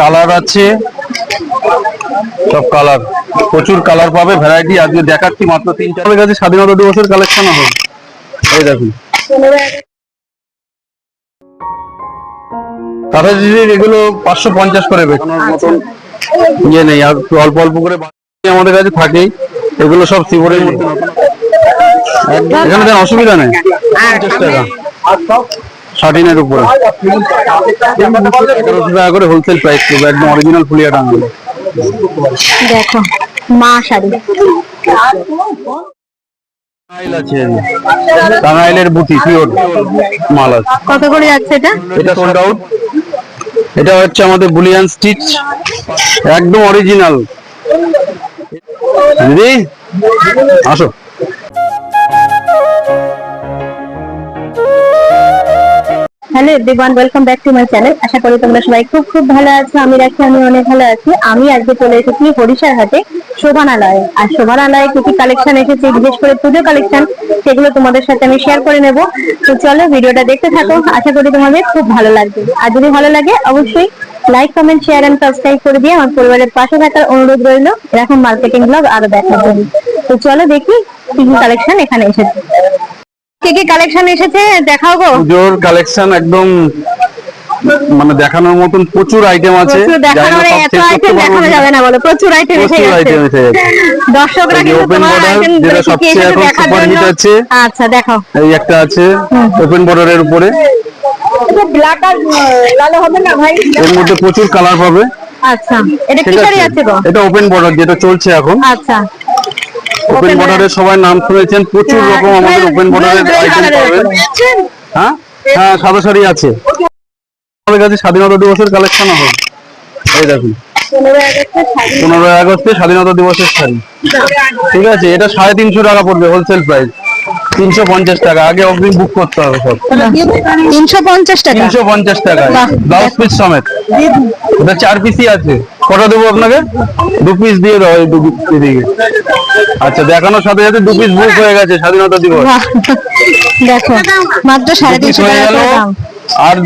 Colour আছে। সব colour প্রচুর কালার পাবে ভ্যারাইটি আজকে দেখাচ্ছি মাত্র তিন কাছে স্বাধীনতা দিবসের কালেকশন হবে এই দেখুন। এগুলো পাঁচশো পঞ্চাশ করে বেচানোর মতন ইয়ে নেই আর অল্প অল্প করে আমাদের কাছে থাকেই। এগুলো সব সিবরের মধ্যে। এখানে অসুবিধা নেই। পঞ্চাশ টাকা। শার্টিনের উপরে। এগারোশো টাকা করে হোলসেল প্রাইস করবে একদম অরিজিনাল ফুলিয়া টাঙ্গুলো দেখো মা শাড়ি। টাঙ্গাইলের বুটি পিওর মাল আছে। কত করে যাচ্ছে এটা? এটা সোল্ড আউট এটা হচ্ছে আমাদের বুলিয়ান স্টিচ। একদম অরিজিনাল দিদি আসো। Hello everyone welcome back to my channel আশা করি তোমরা সবাই খুব খুব ভালো আছো। আমি রাখি, আমি অনেক ভালো আছি। আমি আজকে চলে এসেছি হরিশার হাটে শোভানালয়ে। আর শোভানালয়ে কি কি কালেকশন এসেছে, বিশেষ করে পুজো কালেকশন সেগুলো তোমাদের সাথে আমি শেয়ার করে নেব। তো চলো ভিডিওটা দেখতে থাকো। আশা করি তোমাদের খুব ভালো লাগবে। আর যদি ভালো লাগে, অবশ্যই like comment share and subscribe করে দিয়ে আমার পরিবারের পাশে থাকার অনুরোধ রইল। এরকম মার্কেটিং ব্লগ আরও দেখার জন্য। তো চলো দেখি কি কি কালেকশন এখানে এসেছে। কি কি কালেকশন এসেছে দেখাও গো। পুজোর কালেকশন একদম মানে দেখানোর মতন প্রচুর আইটেম আছে। প্রচুর দেখানো জানি না সব এত আইটেম দেখানো যাবে না বলো প্রচুর আইটেম এসে গেছে। আইটেম এসে গেছে। দর্শকরা কিন্তু তোমার আইটেম যেটা সবচেয়ে এখন আছে। আচ্ছা দেখো এই একটা আছে ওপেন বর্ডারের উপরে। ব্ল্যাক আর লাল হবে না ভাই? এর মধ্যে প্রচুর কালার পাবে। আচ্ছা এটা কি ঠিক আছে। আছে গো? এটা ওপেন বর্ডার যেটা চলছে এখন। আচ্ছা। ওপেন বর্ডারে বর্ডারের সবাই নাম শুনেছেন প্রচুর হ্যাঁ, রকম আমাদের ওপেন বর্ডারের আইটেম পাবেন। হ্যাঁ? হ্যাঁ সাদা শাড়ি আছে। আমাদের কাছে স্বাধীনতা দিবসের কালেকশন হবে। এই দেখুন। পনেরোই আগস্টে স্বাধীনতা দিবসের শাড়ি। ঠিক আছে এটা সাড়ে তিনশো টাকা পড়বে হোলসেল প্রাইস তিনশো পঞ্চাশ টাকা আগে অগ্রিম বুক করতে হবে সব। তিনশো পঞ্চাশ টাকা? তিনশো পঞ্চাশ। ব্লাউজ পিস সমেত। এটা চার পিসই আছে। কটা দেবো আপনাকে? দু পিস দিয়ে দাও এই দু দিকে। আচ্ছা দেখানোর সাথে সাথে দু পিস বুক হয়ে গেছে স্বাধীনতা দিবস। দেখো মাত্র সাড়ে তিনশো টাকা আর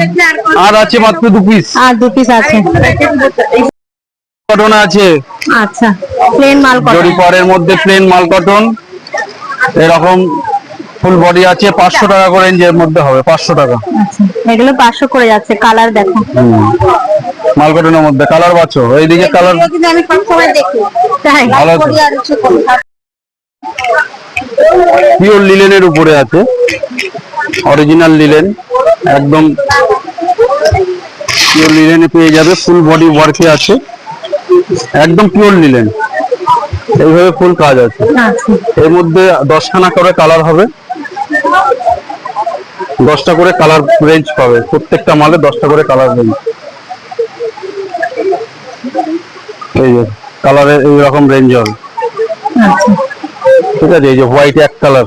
আর আছে মাত্র দু পিস আর দু পিস আছে। কটন আছে। আচ্ছা প্লেন মাল জরি পরের মধ্যে প্লেন মাল কটন এরকম ফুল বডি আছে পাঁচশো টাকা করে রেঞ্জের মধ্যে হবে পাঁচশো টাকা। আচ্ছা এগুলো পাঁচশো করে যাচ্ছে কালার দেখো। মালকটনের মধ্যে কালার বাছো এইদিকে কালার আমি সবসময় দেখি তাই। ভালো। পিওর লিলেনের উপরে আছে অরিজিনাল লিলেন একদম পিওর লিলেনে পেয়ে যাবে ফুল বডি ওয়ার্কে আছে একদম পিওর লিলেন এইভাবে ফুল কাজ আছে। আচ্ছা। এর মধ্যে দশখানা করে কালার হবে। দশটা করে কালার রেঞ্জ পাবে। প্রত্যেকটা মালে দশটা করে কালার রেঞ্জ এই যে কালারের এইরকম রেঞ্জ হবে। আচ্ছা। ঠিক আছে এই যে হোয়াইট এক কালার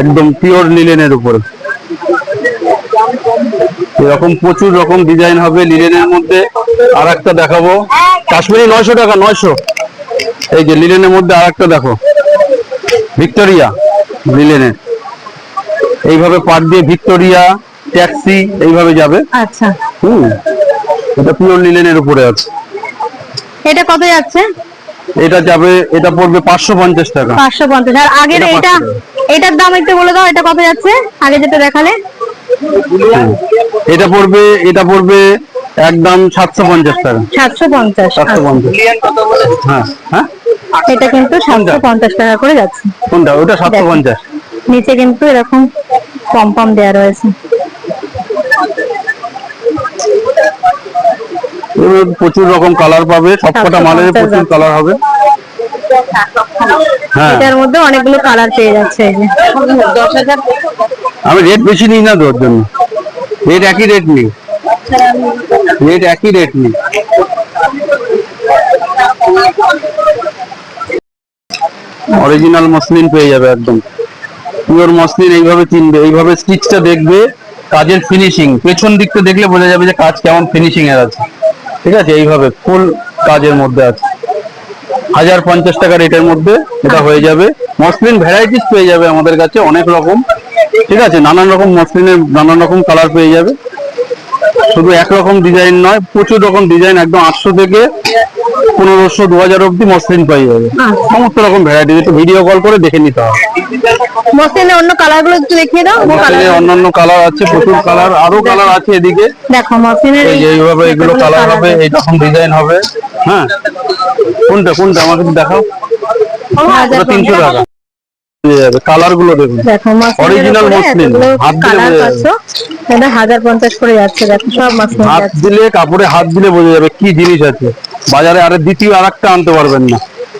একদম পিওর লিলেনের উপরে। এরকম প্রচুর রকম ডিজাইন হবে লিলেনের মধ্যে। আর একটা দেখাবো। কাশ্মীরি নয়শো টাকা নয়শো। এই যে লিলেনের মধ্যে আর একটা দেখো। ভিক্টোরিয়া লিলেনের এইভাবে পাট দিয়ে ভিক্টোরিয়া ট্যাক্সি এইভাবে যাবে। আচ্ছা। হুম এটা পিওর লিলেনের উপরে আছে। এটা কত যাচ্ছে? এটা যাবে এটা পড়বে পাঁচশো পঞ্চাশ টাকা। পাঁচশো পঞ্চাশ। আর আগের এটা এটা 500 এটার দাম একটু বলে দাও এটা কত যাচ্ছে? আগে যেটা দেখালে। এটা পড়বে এটা পড়বে একদম সাতশো পঞ্চাশ টাকা সাতশো পঞ্চাশ সাতশো পঞ্চাশ। হ্যাঁ হ্যাঁ। এটা কিন্তু সাতশো পঞ্চাশ টাকা করে যাচ্ছে। কোনটা? ওটা সাতশো। পঞ্চাশ। নিচে কিন্তু এরকম পম পম দেওয়া রয়েছে। প্রচুর রকম কালার পাবে। সবকটা মালের 750 প্রচুর কালার হবে। হ্যাঁ। এটার মধ্যে অনেকগুলো কালার পেয়ে যাচ্ছে আমি রেট বেশি নিই না তোর জন্য। রেট একই রেট নেই। রেট একই রেট নেই অরিজিনাল মসলিন পেয়ে যাবে একদম। পিওর মসলিন এইভাবে চিনবে এইভাবে স্টিচটা দেখবে, কাজের ফিনিশিং পেছন দিকটা দেখলে বোঝা যাবে যে কাজ কেমন ফিনিশিং এর আছে। ঠিক আছে? এইভাবে ফুল কাজের মধ্যে আছে। হাজার পঞ্চাশ টাকা রেটের মধ্যে এটা হয়ে যাবে। মসলিন ভ্যারাইটিস পেয়ে যাবে আমাদের কাছে অনেক রকম। ঠিক আছে? নানান রকম মসলিনের নানান রকম কালার পেয়ে যাবে। শুধু একরকম ডিজাইন নয় প্রচুর রকম ডিজাইন একদম আটশো থেকে পনেরোশো দু হাজার অব্দি মসলিন পেয়ে যাবে আচ্ছা। সমস্ত রকম ভ্যারাইটি একটু ভিডিও কল করে দেখে নিতে হবে। মসলিনের অন্য কালারগুলো একটু দেখিয়ে দাও মসলিনের অন্যান্য কালার আছে প্রচুর কালার আরও কালার আছে এদিকে। দেখো মসলিনের এই এইভাবে এগুলো কালার হবে আছে। এইরকম ডিজাইন হবে। হ্যাঁ। কোনটা কোনটা? আমাকে দেখাও। তিনশো টাকা। পেয়ে যাবে কালারগুলো দেখুন। দেখো মসলিন, হাত দিলে কালার বোঝা পাচ্ছ এটা হাজার পঞ্চাশ করে যাচ্ছে দেখো সব মসলিন হাত দিলে কাপড়ে হাত দিলে বোঝা যাবে কি জিনিস আছে। বাজারে আরে দ্বিতীয় আর একটা আনতে পারবেন না।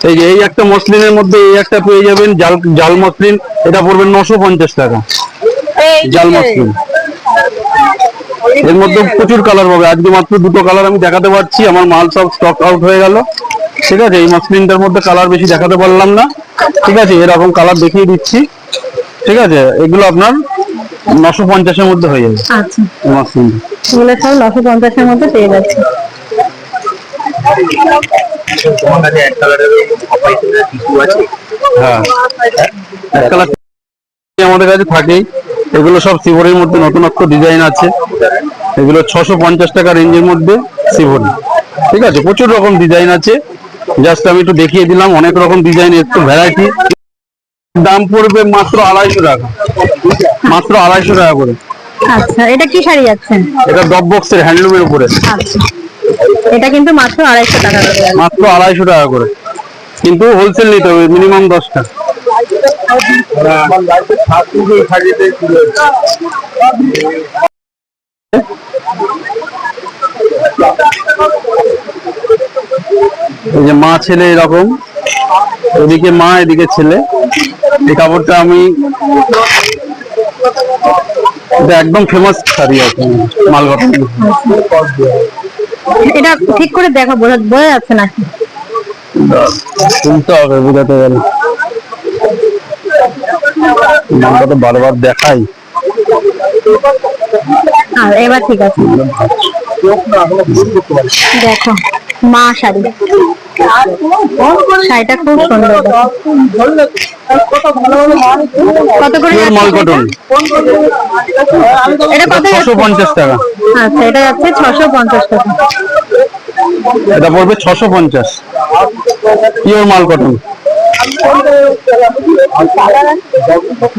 এই যে এই একটা মসলিনের মধ্যে এই একটা পেয়ে যাবেন জাল জাল মসলিন এটা পড়বে নশো পঞ্চাশ টাকা। জাল মসলিন এর মধ্যে প্রচুর কালার পাবে। আজকে মাত্র দুটো কালার আমি দেখাতে পারছি। আমার মাল সব স্টক আউট হয়ে গেল। ঠিক আছে এই মসলিনটার মধ্যে কালার বেশি দেখাতে পারলাম না। ঠিক আছে এরকম কালার দেখিয়ে দিচ্ছি। ঠিক আছে এগুলো আপনার নশো পঞ্চাশের মধ্যে হয়ে যাবে। আচ্ছা। এগুলো সব নশো পঞ্চাশের মধ্যে পেয়ে যাচ্ছে। তোমার কাছে এক কালারের অপারেশনের টিস্যু আছে? হ্যাঁ। এক কালার আমাদের কাছে থাকেই। এগুলো সব সিভরের মধ্যে নতুনত্ব ডিজাইন আছে। এগুলো ছশো পঞ্চাশ টাকা রেঞ্জের মধ্যে সিভরি ঠিক আছে প্রচুর রকম ডিজাইন আছে। জাস্ট আমি একটু দেখিয়ে দিলাম অনেক রকম ডিজাইন একটু ভ্যারাইটি দাম পড়বে মাত্র আড়াইশো টাকা। মাত্র আড়াইশো টাকা করে। আচ্ছা এটা কি শাড়ি যাচ্ছে এটা ডব বক্সের হ্যান্ডলুমের উপরে। আচ্ছা এটা কিন্তু মাত্র আড়াইশো টাকা করে। মাত্র আড়াইশো টাকা করে। কিন্তু হোলসেল নিতে হবে মিনিমাম দশটা। আমার এই যে মা ছেলে এরকম। ওদিকে মা এদিকে ছেলে। এই কাপড়টা আমি এটা একদম ফেমাস শাড়ি আছে মালগড় এটা ঠিক করে দেখো বোঝা বোঝা যাচ্ছে নাকি শুনতে হবে বোঝাতে গেলে নামটা তো বারবার দেখাই। আর এবার ঠিক আছে। দেখো। মা শাড়ি। শাড়িটা খুব সুন্দর কত করে এটা কত ছশো পঞ্চাশ টাকা। আচ্ছা এটা যাচ্ছে ছশো পঞ্চাশ টাকা। এটা পড়বে ছশো পঞ্চাশ। পিওর মাল কটন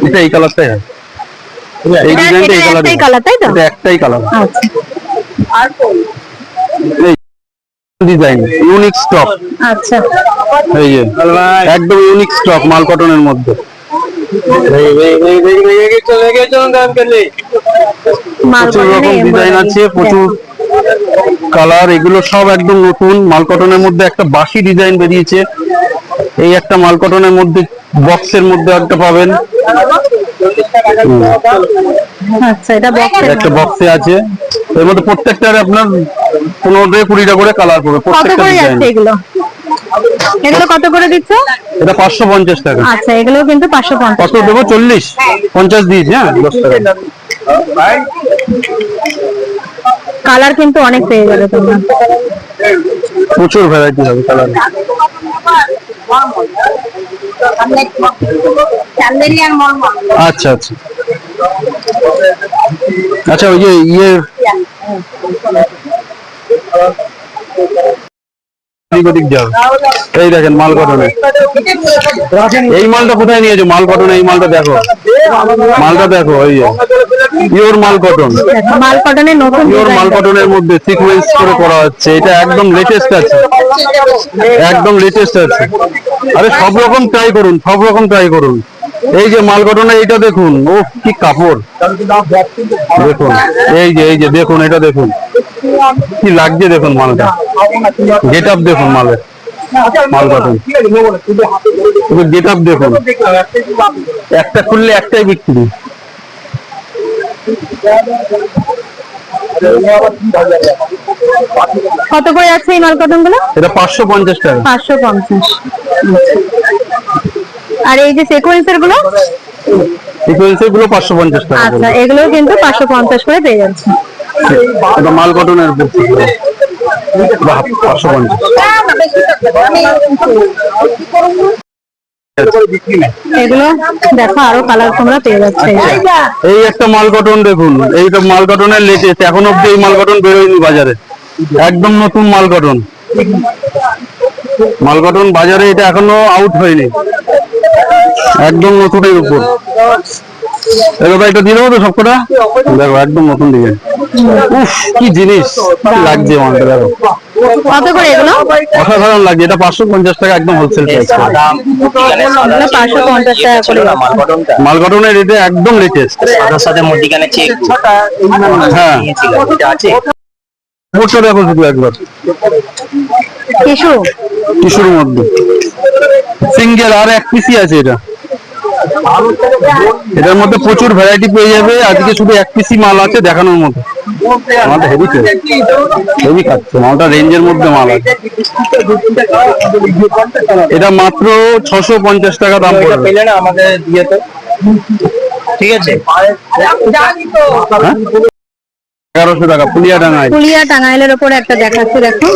এটা এই কালারটাই হয়। এই এটা- ডিজাইনটা এই কালার একটাই colour, তাই তো? একটাই কালার। আচ্ছা। ডিজাইন ইউনিক স্টক আচ্ছা। এই যে একদম ইউনিক স্টক মাল কটনের মধ্যে। প্রচুর রকম ডিজাইন আছে প্রচুর কালার এগুলো সব একদম নতুন। মাল কটনের মধ্যে একটা বাসি ডিজাইন বেরিয়েছে। এই একটা মাল কটনের মধ্যে বক্সের মধ্যে একটা পাবেন। আচ্ছা এটা বক্সের একটা বক্সে আছে। এর মধ্যে প্রত্যেকটার আপনার পনেরো থেকে কুড়িটা করে কালার পড়বে প্রত্যেকটা ডিজাইন এগুলো? এগুলো কত করে দিচ্ছ? এটা পাঁচশো পঞ্চাশ টাকা। আচ্ছা এগুলো কিন্তু কত দেবো? হ্যাঁ টাকা। কালার কিন্তু অনেক পেয়ে যাবে তোমরা। প্রচুর ভ্যারাইটি হবে কালার আচ্ছা আচ্ছা। আচ্ছা ওই যে ইয়ে এদিক ওদিক এই দেখেন মাল কটনে এই মালটা কোথায় নিয়েছো? মাল কটন এই মালটা দেখো। মালটা দেখো ওই যে। পিওর মাল কটন মাল কটনের নতুন পিওর মাল কটনের মধ্যে সিকোয়েন্স করে করা হচ্ছে। এটা একদম লেটেস্ট আছে। একদম লেটেস্ট আছে। আরে সব রকম ট্রাই করুন সব রকম ট্রাই করুন। এই যে মাল কটনে এইটা দেখুন। ও কি কাপড়। দেখুন এই যে এই যে দেখুন এটা দেখুন। কি লাগছে দেখুন মালটা। গেট আপ দেখুন মালের মাল গেট আপ দেখুন। একটা খুললে একটাই বিক্রি। কত করে যাচ্ছে এই গুলো এটা পাঁচশো পঞ্চাশ টাকা। পাঁচশো পঞ্চাশ। আর এই যে সিকোয়েন্সেরগুলো? পাঁচশো পঞ্চাশ টাকা আচ্ছা এগুলো কিন্তু পাঁচশো পঞ্চাশ করে পেয়ে যাচ্ছে। এটা মাল কটনের পাঁচশো পঞ্চাশ। এগুলো দেখো আরও কালার তোমরা পেয়ে যাচ্ছে। এই একটা মাল কটন দেখুন এইটা মাল কটনের লেটেস্ট এখন অব্দি এই মাল কটন বেরোয়নি বাজারে। একদম নতুন মাল কটন মাল কটন বাজারে এটা এখনও আউট হয়নি। একদম নতুনের উপর। এবার এটা দিয়ে দেবো তো সবকটা? দেখো একদম নতুন দিকে। উফ কি জিনিস। লাগছে মালটা দেখো। কত করে এগুলো? অসাধারণ লাগছে। এটা পাঁচশো পঞ্চাশ টাকা একদম হোলসেল প্রাইস এগুলো পাঁচশো পঞ্চাশ টাকা করে। মালকটনটা। মাল একদম লেটেস্ট সাথে চেক হ্যাঁ। উপরটা দেখো শুধু একবার। টিসু টিস্যুর মধ্যে। সিঙ্গেল আর এক পিসি আছে এটা। এটার মধ্যে প্রচুর ভ্যারাইটি পেয়ে যাবে। আজকে শুধু এক পিসি মাল আছে দেখানোর মতো। মালটা হেভি হেভি খাচ্ছে। মালটা রেঞ্জের মধ্যে মাল আছে। এটা মাত্র ছশো পঞ্চাশ টাকা দাম এটা পড়বে। পেলে না আমাকে দিয়ে তো ঠিক আছে? এগারোশো টাকা পুলিয়া ডাঙায়। পুলিয়া টাঙ্গাইলের ওপরে একটা দেখাচ্ছে দেখো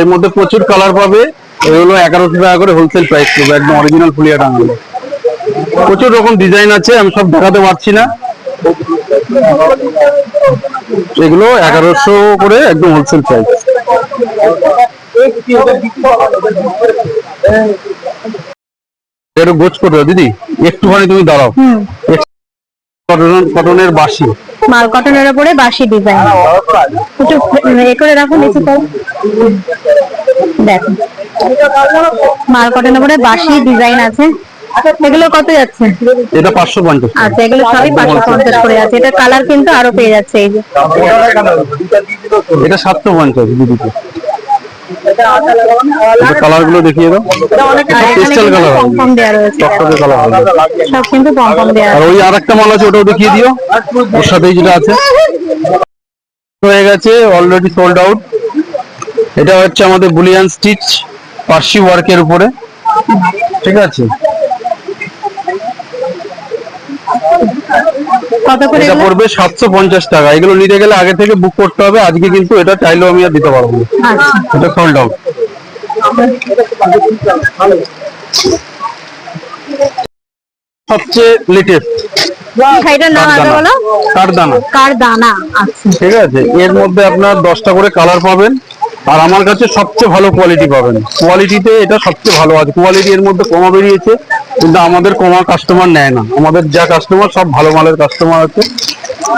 এর মধ্যে প্রচুর কালার পাবে। এগুলো এগারোশো টাকা করে হোলসেল প্রাইস করবে একদম অরিজিনাল ফুলিয়া টাঙানো প্রচুর রকম ডিজাইন আছে আমি সব দেখাতে পারছি না। এগুলো এগারোশো করে একদম হোলসেল প্রাইস একটু গোছ করবে দিদি। একটুখানি তুমি দাঁড়াও। কটনের বাসি মাল কটনের উপরে বাসি ডিজাইন একটু এ করে রাখো নিচে তো দেখো মাল কটনের উপরে বাসি ডিজাইন আছে। এগুলো কত যাচ্ছে? এটা পাঁচশো পঞ্চাশ টাকা। আচ্ছা এগুলো সবই পাঁচশো পঞ্চাশ করে আছে এটা কালার কিন্তু আরও পেয়ে যাচ্ছে। এই যে এটা সাতশো পঞ্চাশ দিদিকে। কালারগুলো দেখিয়ে দাও। পেস্টাল কালার কম কম দেওয়া রয়েছে টকটকে কালার হবে। সব কিন্তু কম কম দেওয়া আর ওই আরেকটা মাল আছে ওটাও দেখিয়ে দিও। ওর সাথেই যেটা আছে। হয়ে গেছে অলরেডি সোল্ড আউট এটা হচ্ছে আমাদের বুলিয়ান স্টিচ পার্সি ওয়ার্কের উপরে। ঠিক আছে? কত করে এটা পড়বে সাতশো পঞ্চাশ টাকা। এগুলো নিতে গেলে আগে থেকে বুক করতে হবে। আজকে কিন্তু এটা চাইলেও আমি আর দিতে পারব না। আচ্ছা। এটা সোল্ড আউট সবচেয়ে লেটেস্ট নাম আগে বলো। আচ্ছা। ঠিক আছে? এর মধ্যে আপনার দশটা করে কালার পাবেন। আর আমার কাছে সবচেয়ে ভালো কোয়ালিটি পাবেন। কোয়ালিটিতে এটা সবচেয়ে ভালো আছে। কোয়ালিটি এর মধ্যে কমা বেরিয়েছে, কিন্তু আমাদের কমা কাস্টমার নেয় না। আমাদের যা কাস্টমার সব ভালো মালের কাস্টমার আছে।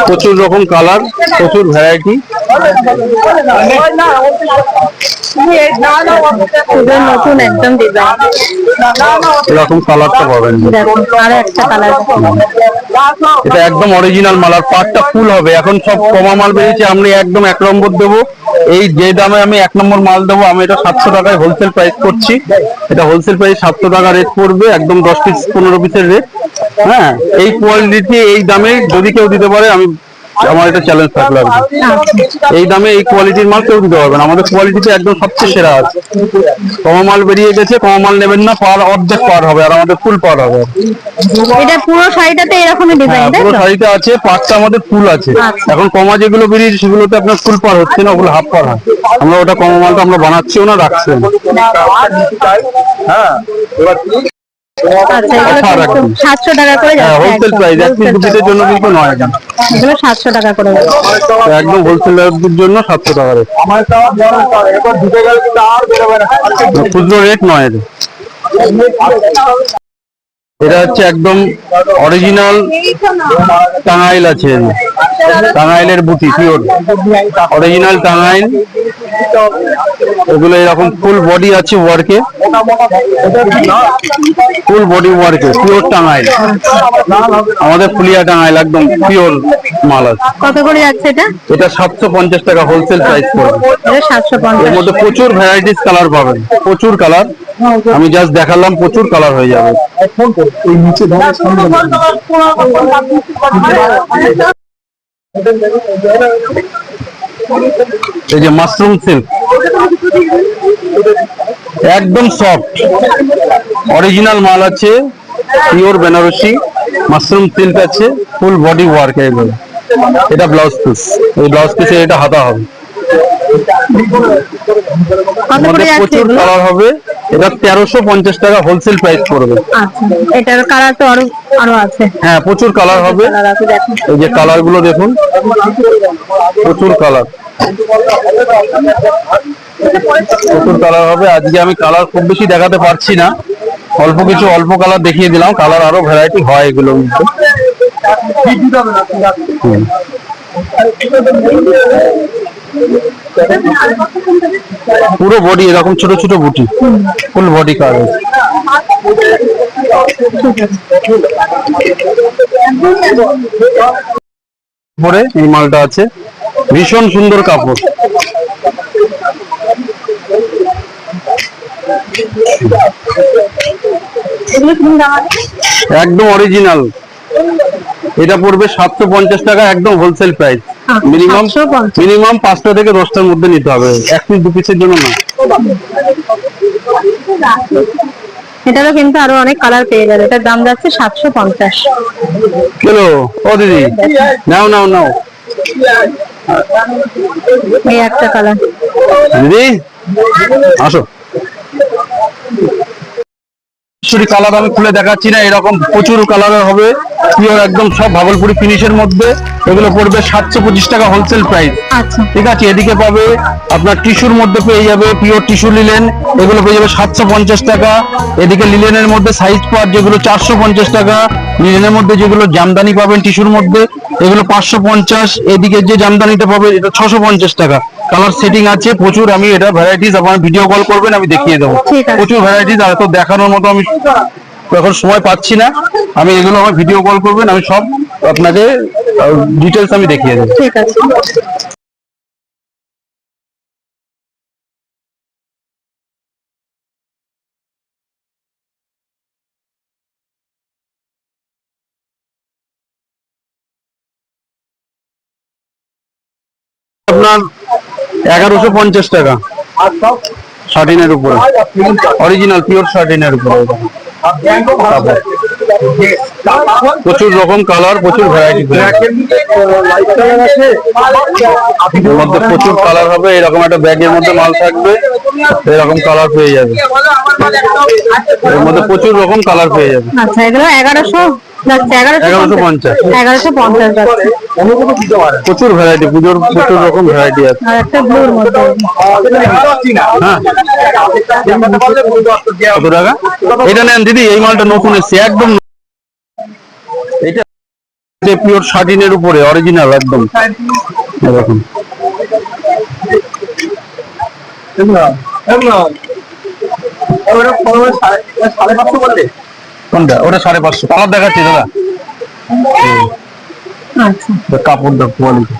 প্রচুর রকম কালার প্রচুর ভ্যারাইটি পুরো নতুন একদম ডিজাইন এরকম কালারটা পাবেন। দেখো একটা কালার এটা একদম অরিজিনাল মাল আর পাটটা ফুল হবে। এখন সব কমা মাল বেরিয়েছে আমি একদম এক নম্বর দেবো। এই যে দামে আমি এক নম্বর মাল দেবো আমি এটা সাতশো টাকায় হোলসেল প্রাইস করছি। এটা হোলসেল প্রাইস সাতশো টাকা রেট পড়বে একদম দশ পিস পনেরো পিসের রেট হ্যাঁ এই কোয়ালিটি এই দামে যদি কেউ দিতে পারে আমি আমার এটা চ্যালেঞ্জ থাকল আর এই দামে এই কোয়ালিটির মাল কেউ দিতে পারবে না। আমাদের কোয়ালিটিতে একদম সবচেয়ে সেরা আছে। কমা মাল বেরিয়ে গেছে কমা মাল নেবেন না পার অর্ধেক পার হবে আর আমাদের ফুল পার হবে। এটা পুরো শাড়িটাতে এরকমই ডিজাইন হ্যাঁ, পুরো শাড়িতে আছে পাটটা আমাদের ফুল আছে। আচ্ছা। এখন কমা যেগুলো বেরিয়েছে সেগুলোতে আপনার ফুল পার হচ্ছে না ওগুলো হাফ পার হয়। আমরা ওটা কমা মালটা আমরা বানাচ্ছিও না রাখছিও না আচ্ছা সাতশো টাকা করে হ্যাঁ হোলসেল প্রাইস এক পিস দু জন্য কিন্তু নয় এখন এগুলো সাতশো টাকা করে তো একদম হোলসেলারদের জন্য সাতশো টাকা রেট। খুচরো রেট নয় এটা এটা হচ্ছে একদম অরিজিনাল টাঙ্গাইল আছে টাঙ্গাইলের বুটি পিওর অরিজিনাল টাঙ্গাইল। এগুলো এরকম ফুল বডি আছে ওয়ার্কে ফুল বডি ওয়ার্কে পিওর টাঙ্গাইল। আমাদের ফুলিয়া টাঙ্গাইল একদম পিওর মাল আছে। কত করে যাচ্ছে এটা? এটা সাতশো পঞ্চাশ টাকা হোলসেল প্রাইস পড়বে। এর মধ্যে প্রচুর ভ্যারাইটিস কালার পাবেন। প্রচুর কালার আমি জাস্ট দেখালাম প্রচুর কালার হয়ে যাবে। এই যে মাশরুম সিল্ক। একদম সফট অরিজিনাল মাল আছে পিওর বেনারসি মাশরুম সিল্ক আছে ফুল বডি ওয়ার্ক এগুলো। এটা ব্লাউজ পিস এই ব্লাউজ পিসে এটা হাতা হবে। প্রচুর কালার হবে। এটা তেরোশো পঞ্চাশ টাকা হোলসেল প্রাইস পড়বে। আচ্ছা এটার কালার তো আরও আরও আছে। হ্যাঁ প্রচুর কালার হবে। এই যে কালারগুলো দেখুন প্রচুর কালার প্রচুর কালার হবে। আজকে আমি কালার খুব বেশি দেখাতে পারছি না। অল্প কিছু অল্প কালার দেখিয়ে দিলাম। কালার আরও ভ্যারাইটি হয় এগুলোর মধ্যে। হুম। পুরো বডি এরকম ছোট ছোট বুটি ফুল বডি কাজ পরে এই মালটা আছে, ভীষণ সুন্দর কাপড়। একদম অরিজিনাল এটা পড়বে সাতশো পঞ্চাশ টাকা, একদম হোলসেল প্রাইস মিনিমাম মিনিমাম পাঁচটা থেকে দশটার মধ্যে নিতে হবে। এক পিস দু পিসের জন্য না। এটারও কিন্তু আরও অনেক কালার পেয়ে যাবে। এটার দাম যাচ্ছে সাতশো পঞ্চাশ। কেলো ও দিদি নাও নাও নাও। এই একটা কালার দিদি আসো। কালার আমি খুলে দেখাচ্ছি না এরকম প্রচুর কালারের হবে। পিওর একদম সব ভাগলপুরি ফিনিশের মধ্যে। এগুলো পড়বে সাতশো পঁচিশ টাকা হোলসেল প্রাইস আচ্ছা। ঠিক আছে এদিকে পাবে আপনার টিস্যুর মধ্যে পেয়ে যাবে পিওর টিস্যু লিলেন এগুলো পেয়ে যাবে সাতশো পঞ্চাশ টাকা। এদিকে লিলেনের মধ্যে সাইজ পার্ট যেগুলো চারশো পঞ্চাশ টাকা লিলেনের মধ্যে যেগুলো জামদানি পাবেন টিস্যুর মধ্যে এগুলো পাঁচশো পঞ্চাশ। এদিকে যে জামদানিটা পাবে এটা ছশো পঞ্চাশ টাকা। কালার সেটিং আছে প্রচুর আমি এটা ভ্যারাইটিস আপনার ভিডিও কল করবেন আমি দেখিয়ে দেবো। প্রচুর ভ্যারাইটিস আর তো দেখানোর মতো আমি এখন সময় পাচ্ছি না। আমি এগুলো আমার ভিডিও কল করবেন আমি সব আপনাকে ডিটেলস আমি দেখিয়ে দেবো। ঠিক আছে। আপনার এগারোশো পঞ্চাশ টাকা। শার্টিনের উপরে। অরিজিনাল পিওর শার্টিনের উপরে প্রচুর রকম কালার প্রচুর ভ্যারাইটি মধ্যে প্রচুর কালার হবে, এরকম একটা ব্যাগের মধ্যে মাল থাকবে, এরকম কালার পেয়ে যাবে। এর মধ্যে প্রচুর রকম কালার পেয়ে যাবে। আচ্ছা এগারোশো প্রচুর ভ্যারাইটি পুজোর প্রচুর রকম ভ্যারাইটি আছে। হ্যাঁ। কত টাকা? এটা নেন দিদি এই মালটা নতুন এসছে একদম নতুন। এটা পিওর শার্টিনের উপরে অরিজিনাল একদম। এরকম কোনটা? ওটা সাড়ে পাঁচশো। কালার দেখাচ্ছি দাদা। আচ্ছা। কাপড়টা কোয়ালিটি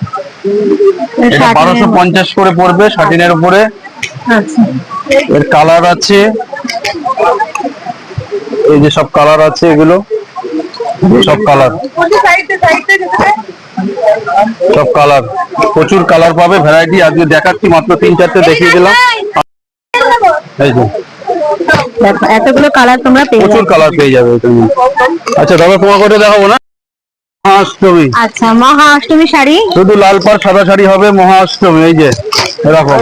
এটা বারোশো পঞ্চাশ করে পড়বে শার্টিনের উপরে। আচ্ছা। এর কালার আছে। এই যে সব কালার আছে এগুলো। সব কালার। সব কালার। প্রচুর কালার পাবে ভ্যারাইটি আজকে দেখাচ্ছি মাত্র তিন চারটে দেখিয়ে দিলাম। এই যে। এতগুলো কালার তোমরা পেয়ে প্রচুর কালার পেয়ে যাবে আচ্ছা দাদা তোমাকে ওটা দেখাবো না? মহাষ্টমী আচ্ছা মহাষ্টমী শাড়ি। শুধু লাল পাড় সাদা শাড়ি হবে মহাষ্টমী এই যে এরকম।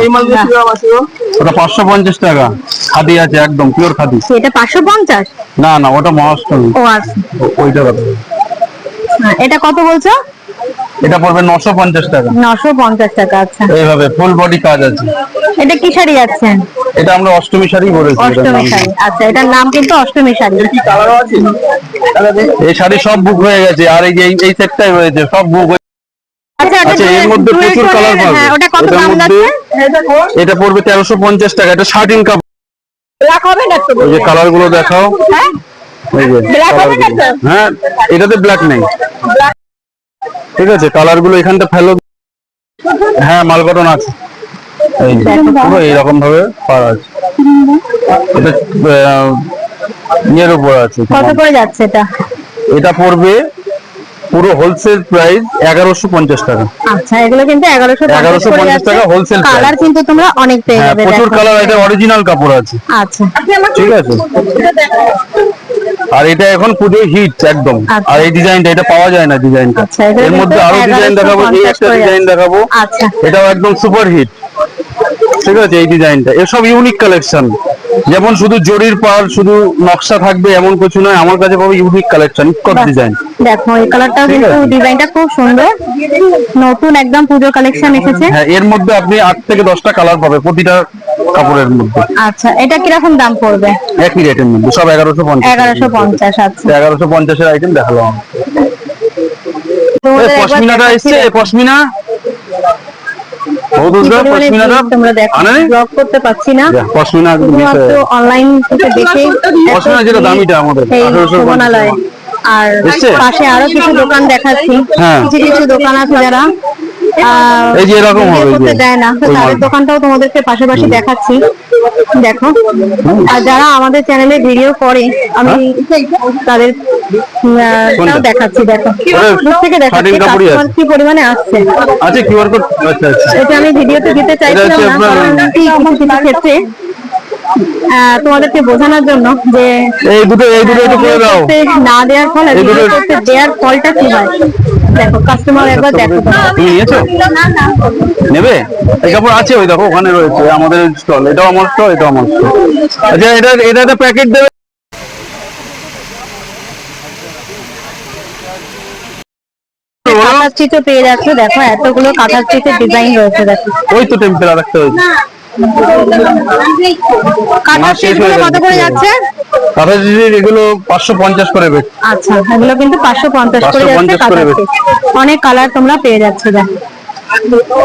ওটা পাঁচশো পঞ্চাশ টাকা খাদি আছে একদম পিওর খাদি। এটা পাঁচশো পঞ্চাশ? না না ওটা মহাষ্টমী ও আচ্ছা। ওইটা কথা। এটা কত বলছো? এটা পড়বে নশো পঞ্চাশ টাকা। নশো পঞ্চাশ টাকা আচ্ছা। এইভাবে ফুল বডি কাজ আছে। এটা কি শাড়ি আছে? এটা আমরা অষ্টমী শাড়ি বলেছি অষ্টমী শাড়ি আচ্ছা এটার নাম কিন্তু অষ্টমী শাড়ি। কালারও আছে? এই শাড়ি সব বুক হয়ে গেছে আর এই যে এই- এই সেটটাই হয়েছে সব বুক আচ্ছা আচ্ছা, এর মধ্যে প্রচুর টোনের, পাবে। হ্যাঁ, ওটা কত দাম যাচ্ছে এটা পড়বে তেরোশো পঞ্চাশ টাকা এটা শার্টিং কাপ। ব্ল্যাক হবে না তো এই যে কালারগুলো দেখাও। হ্যাঁ? যে? হ্যাঁ এটাতে ব্ল্যাক নেই। ঠিক আছে কালারগুলো এখানটা ফেলো। হ্যাঁ মালকটন আছে। এই পুরো এইরকম ভাবে পাওয়া আছে। এটা ইয়ের উপর আছে। কত করে যাচ্ছে এটা? এটা পড়বে পুরো হোলসেল প্রাইস এগারোশো পঞ্চাশ টাকা। আচ্ছা এগুলো কিন্তু এগারোশো 1150 টাকা wholesale price। কালার কিন্তু তোমরা অনেক পেয়ে হ্যাঁ যাবে প্রচুর কালার এটা অরিজিনাল কাপড় আছে। আচ্ছা। ঠিক আছে। আর এটা এখন পুজোর হিট একদম। আচ্ছা। আর এই ডিজাইনটা এটা পাওয়া যায় না ডিজাইনটা আচ্ছা, এর মধ্যে আরও ডিজাইন দেখাবো এই একটা ডিজাইন দেখাবো। আচ্ছা। এটাও একদম সুপার হিট ঠিক আছে এই ডিজাইনটা এসব ইউনিক কালেকশন যেমন শুধু জরির পার শুধু নকশা থাকবে এমন কিছু নয় আমার কাছে পাবে ইউনিক কালেকশন ইকট ডিজাইন দেখো এই কালারটাও কিন্তু ডিজাইনটা খুব সুন্দর। নতুন একদম পুজো কালেকশন এসেছে। হ্যাঁ এর মধ্যে আপনি আট থেকে দশটা কালার পাবে প্রতিটা কাপড়ের মধ্যে। আচ্ছা এটা কীরকম দাম পড়বে? একই রেটের মধ্যে সব এগারোশো পঞ্চাশ। এগারোশো পঞ্চাশ আচ্ছা। এগারোশো পঞ্চাশের আইটেম একবার পশমিনাটা এসছে পশমিনা? ও কি দুর্গা পরিমাণে পশমিনাটা। ভিড় তোমরা দেখো আনে নি? ব্লগ করতে পারছি না। যা, পশমিনা একদম miss শুধুমাত্র গেছে। অনলাইন দেখে পশমিনা যেটা দামিটা আমাদের, এই 1850 শোভনালয় আর পাশে আরও কিছু দোকান দেখাচ্ছি। হ্যাঁ। কিছু কিছু দোকান আছে যারা এই যে এরকম হবে, করতে দেয় না। তাদের দোকানটাও তোমাদেরকে পাশাপাশি দেখাচ্ছি। দেখো। আর যারা আমাদের চ্যানেলে ভিডিও করে আমি তাদের হ্যাঁ? দেখাচ্ছি দেখো। দূর থেকে দেখাচ্ছি কাস্টমার কি পরিমাণে আসছে। আচ্ছা কিউআর কোড আচ্ছা আচ্ছা। এটা আমি ভিডিওতে দিতে চাইছিলাম না কারণ কি কিছু ক্ষেত্রে তোমাদেরকে বোঝানোর জন্য যে এই দুটো এই দুটো একটু করে দাও। না দেওয়ার ফলে এই দুটো- ভিডিও করতে দেওয়ার ফলটা কি হয়? দেখো কাস্টমার একবার দেখো। তুমি নিয়েছো? নেবে? এই কাপড় আছে ওই দেখো ওখানে রয়েছে আমাদের স্টল এটাও আমার স্টল এটাও আমার স্টল আচ্ছা এটা এটা একটা প্যাকেট দেবে? কাঁথা স্টিচও পেয়ে যাচ্ছে। দেখো এতগুলো কাঁথা স্টিচের ডিজাইন রয়েছে দেখো। ওই তো টেম্পেল আর একটা হয়েছে কত করে যাচ্ছে? এগুলো পাঁচশো পঞ্চাশ করে বেচ আচ্ছা এগুলো কিন্তু পাঁচশো পঞ্চাশ করে যাচ্ছে 550 কাঁথা করে স্টিচ অনেক কালার তোমরা পেয়ে যাচ্ছে দেখো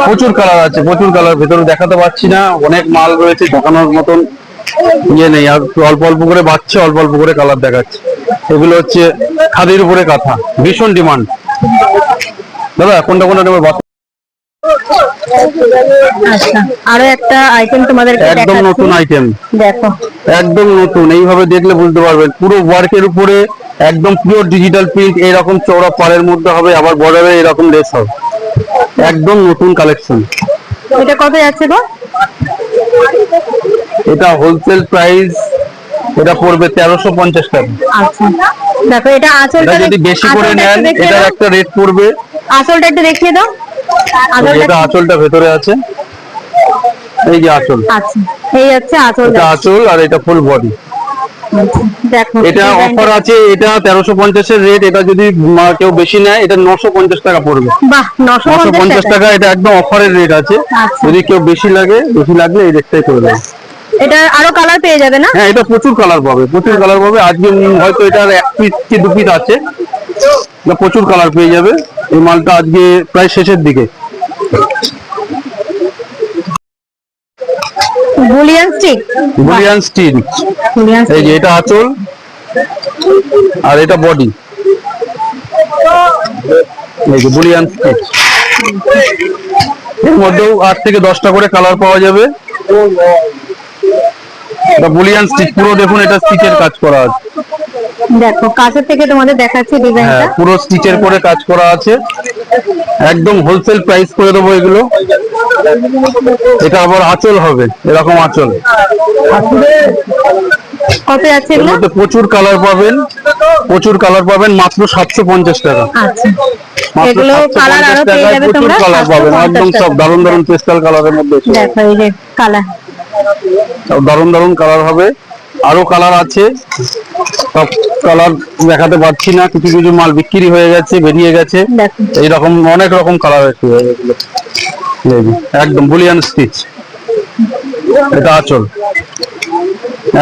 প্রচুর কালার আছে প্রচুর কালার ভেতরে দেখাতে পারছি না। অনেক মাল রয়েছে দেখানোর মতন ইয়ে নেই। আর অল্প অল্প করে বাচ্চা অল্প অল্প করে কালার দেখাচ্ছে। এগুলো হচ্ছে খাদির উপরে কাঁথা ভীষণ ডিমান্ড। দাদা কোনটা কোনটা নেবে? আচ্ছা আরও একটা আইটেম তোমাদেরকে একদম নতুন আইটেম দেখো। একদম নতুন এইভাবে দেখলে বুঝতে পারবেন পুরো ওয়ার্কের উপরে একদম পিওর ডিজিটাল প্রিন্ট এরকম চওড়া পাড়ের মধ্যে হবে আবার বর্ডারে এরকম লেস হবে। একদম নতুন কালেকশন এটা কত যাচ্ছে গো? এটা হোলসেল প্রাইস এটা পড়বে তেরোশো পঞ্চাশ টাকা। আচ্ছা। দেখো এটা আঁচলটা যদি বেশি করে আঁচলটা নেন এটার একটা রেট পড়বে। আঁচলটা একটু দেখিয়ে দাও। এটা আঁচলটা ভেতরে আছে এই যে আঁচল। আচ্ছা এই হচ্ছে আঁচল এটা আঁচল আর এটা ফুল বডি এটা অফার আছে এটা তেরোশো পঞ্চাশের রেট এটা যদি কেউ বেশি নেয় এটা নশো পঞ্চাশ টাকা পড়বে। নশো পঞ্চাশ টাকা। এটা একদম অফারের রেট আছে। আচ্ছা। যদি কেউ বেশি লাগে বেশি লাগলে এই রেটটাই করে দেবে। এটা আরও কালার পেয়ে যাবে না? হ্যাঁ এটা প্রচুর কালার পাবে প্রচুর কালার পাবে। আজকে হয়তো এটার এক পিস কি দু পিস আছে। প্রচুর কালার পেয়ে যাবে। এই মালটা আজকে প্রায় শেষের দিকে। Boolean stick? বুলিয়ান স্টিল এই যে এটা আঁচল আর এটা বডি। এই যে বুলিয়ান স্টিচ এর মধ্যেও আট থেকে দশটা করে কালার পাওয়া যাবে। এটা বুলিয়ান স্টিচ পুরো দেখুন এটা স্টিচের কাজ করা আছে। দেখো কাছের থেকে তোমাদের দেখাচ্ছি হ্যাঁ ডিজাইনটা পুরো স্টিচের করে কাজ করা আছে। একদম হোলসেল প্রাইস করে দেবো এগুলো। এটা আবার আঁচল হবে এরকম আঁচল। কত যাচ্ছে এগুলো? প্রচুর কালার পাবেন। প্রচুর কালার পাবেন মাত্র সাতশো পঞ্চাশ টাকা। আচ্ছা। এগুলো কালার আরও পেয়ে যাবে তোমরা? কালার পাবেন একদম সব দারুণ পেস্টাল কালারের মধ্যে এসে দেখো এই যে কালার সব দারুণ দারুণ কালার হবে। আরও কালার আছে। সব কালার দেখাতে পারছি না। কিছু কিছু মাল বিক্রি হয়ে গেছে বেরিয়ে গেছে। এইরকম অনেক রকম কালার আছে একদম বুলিয়ান স্টিচ এটা আচল।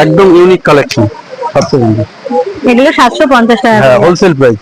একদম ইউনিক কালেকশন সাতশো পঞ্চাশ এগুলো সাতশো পঞ্চাশ টাকা হ্যাঁ হোলসেল প্রাইস